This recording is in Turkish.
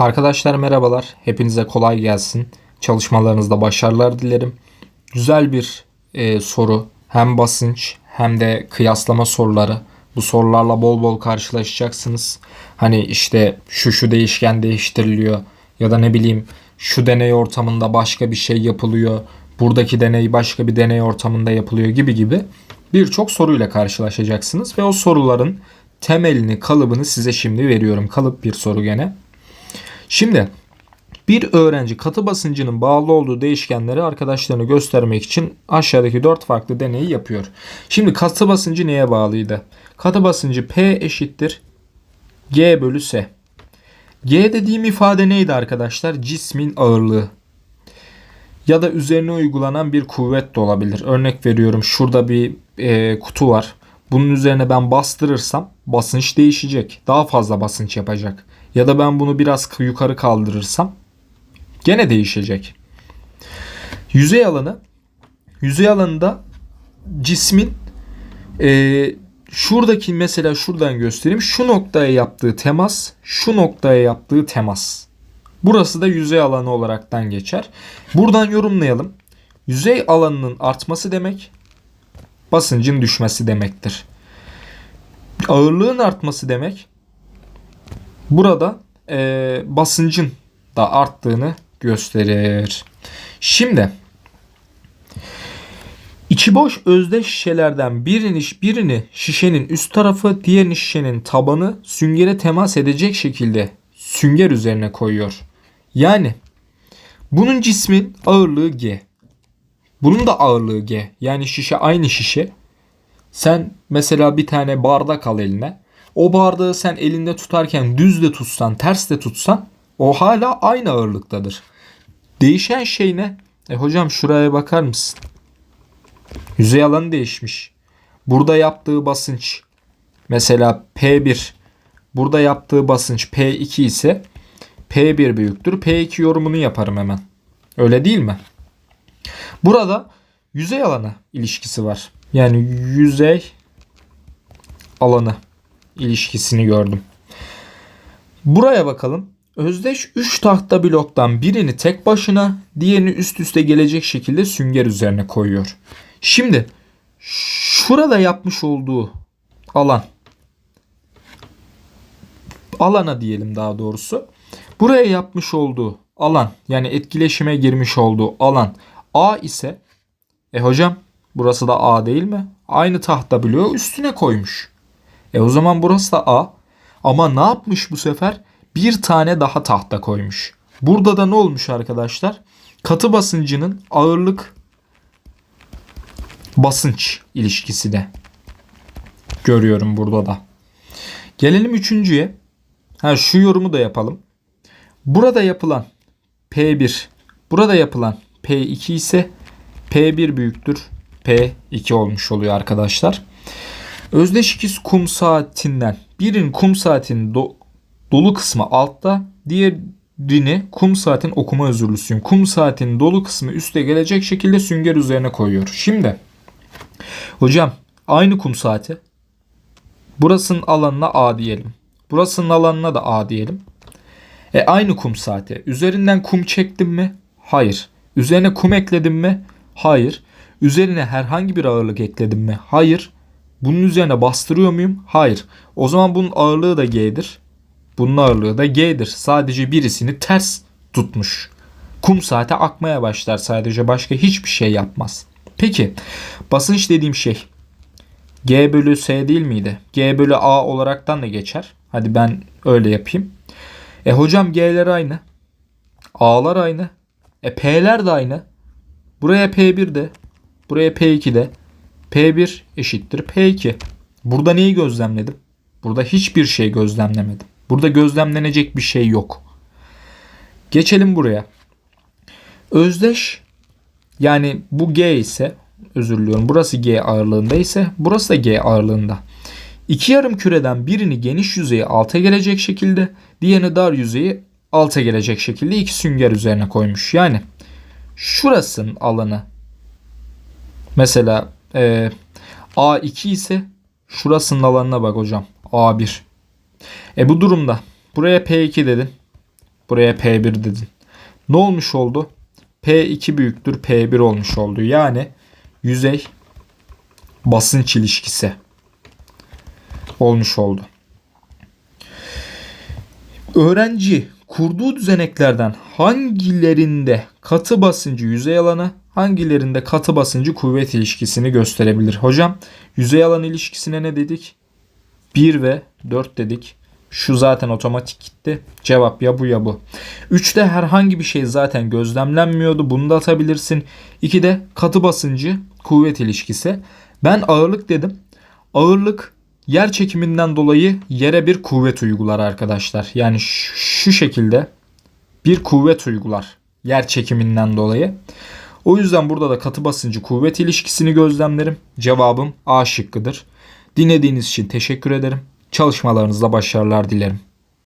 Arkadaşlar merhabalar. Hepinize kolay gelsin. Çalışmalarınızda başarılar dilerim. Güzel bir e, soru. Hem basınç hem de kıyaslama soruları. Bu sorularla bol bol karşılaşacaksınız. Hani işte şu şu değişken değiştiriliyor ya da ne bileyim şu deney ortamında başka bir şey yapılıyor. Buradaki deney başka bir deney ortamında yapılıyor gibi gibi birçok soruyla karşılaşacaksınız ve o soruların temelini, kalıbını size şimdi veriyorum. Kalıp bir soru gene. Şimdi bir öğrenci katı basıncının bağlı olduğu değişkenleri arkadaşlarına göstermek için aşağıdaki 4 farklı deneyi yapıyor. Şimdi katı basıncı neye bağlıydı? Katı basıncı P eşittir G bölü S. G dediğim ifade neydi arkadaşlar? Cismin ağırlığı. Ya da üzerine uygulanan bir kuvvet de olabilir. Örnek veriyorum şurada bir e, kutu var. Bunun üzerine ben bastırırsam basınç değişecek. Daha fazla basınç yapacak. Ya da ben bunu biraz yukarı kaldırırsam gene değişecek. Yüzey alanı yüzey alanında cismin e, şuradaki mesela şuradan göstereyim. Şu noktaya yaptığı temas, şu noktaya yaptığı temas. Burası da yüzey alanı olaraktan geçer. Buradan yorumlayalım. Yüzey alanının artması demek basıncın düşmesi demektir. Ağırlığın artması demek burada e, basıncın da arttığını gösterir. Şimdi içi boş özdeş şişelerden birini, birini şişenin üst tarafı diğerini şişenin tabanı süngere temas edecek şekilde sünger üzerine koyuyor. Yani bunun cismin ağırlığı G. Bunun da ağırlığı G. Yani şişe aynı şişe. Sen mesela bir tane bardak al eline. O bardağı sen elinde tutarken düz de tutsan, ters de tutsan o hala aynı ağırlıktadır. Değişen şey ne? E hocam şuraya bakar mısın? Yüzey alanı değişmiş. Burada yaptığı basınç mesela P1 burada yaptığı basınç P2 ise P1 büyüktür. P2 yorumunu yaparım hemen. Öyle değil mi? Burada yüzey alanı ilişkisi var. Yani yüzey alanı ilişkisini gördüm. Buraya bakalım. Özdeş 3 tahta bloktan birini tek başına, diğerini üst üste gelecek şekilde sünger üzerine koyuyor. Şimdi şurada yapmış olduğu alan alana diyelim daha doğrusu. Buraya yapmış olduğu alan yani etkileşime girmiş olduğu alan A ise e hocam burası da A değil mi? Aynı tahta bloğu üstüne koymuş. E o zaman burası da A. Ama ne yapmış bu sefer? Bir tane daha tahta koymuş. Burada da ne olmuş arkadaşlar? Katı basıncının ağırlık basınç ilişkisi de görüyorum burada da. Gelelim üçüncüye. Ha şu yorumu da yapalım. Burada yapılan P1, burada yapılan P2 ise P1 büyüktür P2 olmuş oluyor arkadaşlar. Özdeş ikiz kum saatinden birinin kum saatinin do- dolu kısmı altta, diğerini kum saatin okuma özürlüsüyüm. Kum saatinin dolu kısmı üste gelecek şekilde sünger üzerine koyuyor. Şimdi hocam aynı kum saati burasının alanına A diyelim. Burasının alanına da A diyelim. E aynı kum saati. Üzerinden kum çektim mi? Hayır. Üzerine kum ekledim mi? Hayır. Üzerine herhangi bir ağırlık ekledim mi? Hayır. Bunun üzerine bastırıyor muyum? Hayır. O zaman bunun ağırlığı da G'dir. Bunun ağırlığı da G'dir. Sadece birisini ters tutmuş. Kum saate akmaya başlar sadece başka hiçbir şey yapmaz. Peki basınç dediğim şey G bölü S değil miydi? G bölü A olaraktan da geçer. Hadi ben öyle yapayım. E hocam G'ler aynı. A'lar aynı. E P'ler de aynı. Buraya P1 de. Buraya P2 de. P1 eşittir P2. Burada neyi gözlemledim? Burada hiçbir şey gözlemlemedim. Burada gözlemlenecek bir şey yok. Geçelim buraya. Özdeş yani bu G ise özür diliyorum. Burası G ağırlığında ise burası da G ağırlığında. İki yarım küreden birini geniş yüzeyi alta gelecek şekilde, diğerini dar yüzeyi alta gelecek şekilde iki sünger üzerine koymuş. Yani şurasının alanı mesela e, A2 ise şurasının alanına bak hocam. A1. E bu durumda buraya P2 dedin. Buraya P1 dedin. Ne olmuş oldu? P2 büyüktür P1 olmuş oldu. Yani yüzey basınç ilişkisi olmuş oldu. Öğrenci kurduğu düzeneklerden hangilerinde katı basıncı yüzey alanı, hangilerinde katı basıncı kuvvet ilişkisini gösterebilir? Hocam yüzey alan ilişkisine ne dedik? 1 ve 4 dedik. Şu zaten otomatik gitti. Cevap ya bu ya bu. 3'te herhangi bir şey zaten gözlemlenmiyordu. Bunu da atabilirsin. 2'de katı basıncı kuvvet ilişkisi. Ben ağırlık dedim. Ağırlık yer çekiminden dolayı yere bir kuvvet uygular arkadaşlar. Yani şu, şekilde bir kuvvet uygular yer çekiminden dolayı. O yüzden burada da katı basıncı kuvvet ilişkisini gözlemlerim. Cevabım A şıkkıdır. Dinlediğiniz için teşekkür ederim. Çalışmalarınızda başarılar dilerim.